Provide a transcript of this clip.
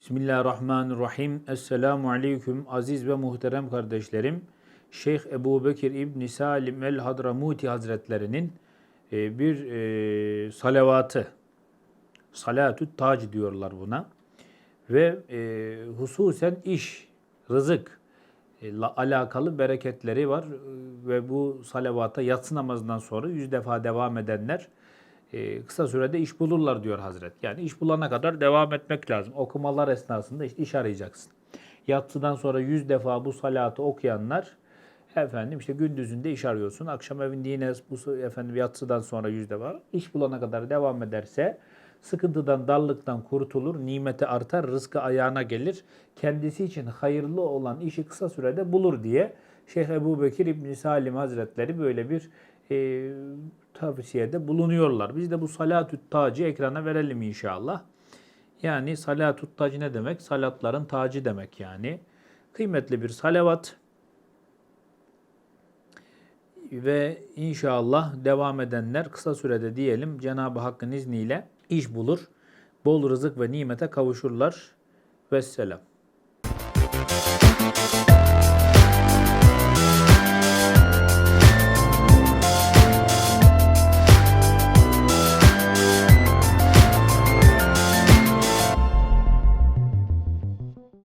Bismillahirrahmanirrahim. Esselamu aleyküm aziz ve muhterem kardeşlerim. Şeyh Ebu Bekir İbni Salim el Hadramuti Hazretlerinin e, bir e, salavatı, salatü tac diyorlar buna. Ve e, hususen iş, rızık e, la- alakalı bereketleri var. Ve bu salavata yatsı namazından sonra yüz defa devam edenler e, kısa sürede iş bulurlar diyor Hazret. Yani iş bulana kadar devam etmek lazım. Okumalar esnasında işte iş arayacaksın. Yatsıdan sonra yüz defa bu salatı okuyanlar efendim işte gündüzünde iş arıyorsun. Akşam evinde yine bu efendim yatsıdan sonra yüz defa iş bulana kadar devam ederse sıkıntıdan, darlıktan kurtulur, nimeti artar, rızkı ayağına gelir. Kendisi için hayırlı olan işi kısa sürede bulur diye Şeyh Ebu Bekir İbni Salim Hazretleri böyle bir e, tavsiyede bulunuyorlar. Biz de bu salatü tacı ekrana verelim inşallah. Yani salatü tacı ne demek? Salatların tacı demek yani. Kıymetli bir salavat ve inşallah devam edenler kısa sürede diyelim Cenab-ı Hakk'ın izniyle iş bulur, bol rızık ve nimete kavuşurlar. Vesselam.